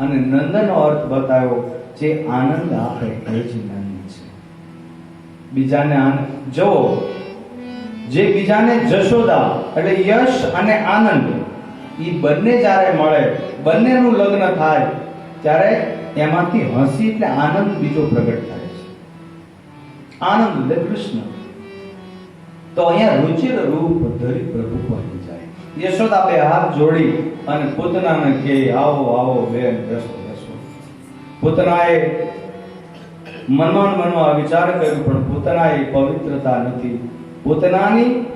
અને નંદનો અર્થ બતાવ્યો જે આનંદ આપે એ જ નંદ છે. બીજાને આનંદ જો જે બીજાને જશોદા એટલે યશ અને આનંદ એ બંને જ્યારે મળે, બંનેનું લગ્ન થાય, ત્યારે એમાંથી હસી એટલે આનંદ બીજો પ્રગટ થાય છે. આનંદ એટલે કૃષ્ણ. તો અહીંયા રુચિર રૂપ ધરી પ્રભુ કહી જાય યશોદા બે હાથ જોડી અને પૂતનાને કહે, આવો આવો, બેન, બેસો બેસો. પૂતનાએ મનમાં મનમાં વિચાર કર્યો, પણ પૂતનાએ પવિત્રતા નથી. પૂતનાની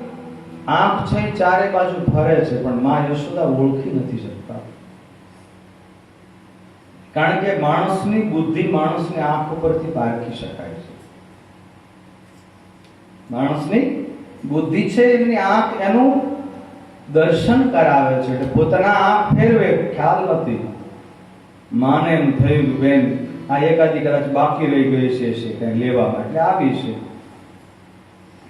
આંખ છે ચારે બાજુ ફરે છે, પણ માં યશોદા ઓળખી નથી શકતા. કારણ કે માણસની બુદ્ધિ માણસની આંખ ઉપરથી પારખી શકાય છે. માણસની બુદ્ધિ છે, એમની આંખ એનું દર્શન કરાવે છે એટલે પોતાના આંખ ફેરવે, ખ્યાલ નથી. માને એમ થયું બેન, આ એકાદી કદાચ બાકી રહી ગઈ છે કંઈ લેવામાં. એટલે આવી છે.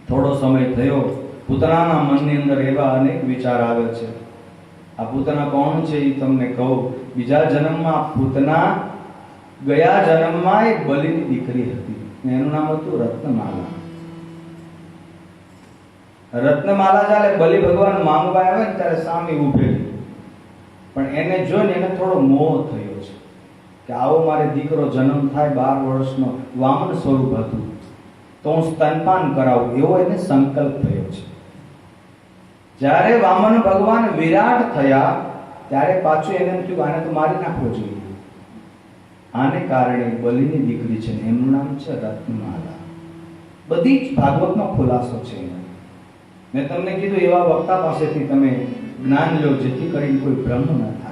થોડો સમય થયો પૂતનાના મનની અંદર એવા અનેક વિચાર આવે છે. આ પૂતના કોણ છે એ તમને કહું? બીજા જન્મમાં પૂતના, ગયા જન્મમાં એક બલિની દીકરી હતી. એનું નામ હતું રત્નમાલા. રત્નમાલા જ્યારે બલિ ભગવાન માંગવા આવે ને ત્યારે સામે ઉભેલી પણ એને જોઈને એને થોડો મોહ થયો છે કે આવો મારે દીકરો જન્મ થાય બાર વર્ષનો વામન સ્વરૂપ હતું. તો હું સ્તનપાન કરાવું, એવો એને સંકલ્પ થયો છે. જ્યારે વામન ભગવાન વિરાટ થયા, ત્યારે પાછું એને થયું, આને તો મારી નાખવો જોઈએ. આને કારણે બલિની દીકરી છે ને, એમનું નામ છે રત્નમાલા. બધી જ ભાગવતનો ખુલાસો છે એમાં મેં તમને કીધું એવા વક્તા પાસેથી તમે જ્ઞાન લો, જેથી કરીને કોઈ ભ્રમ ન થાય.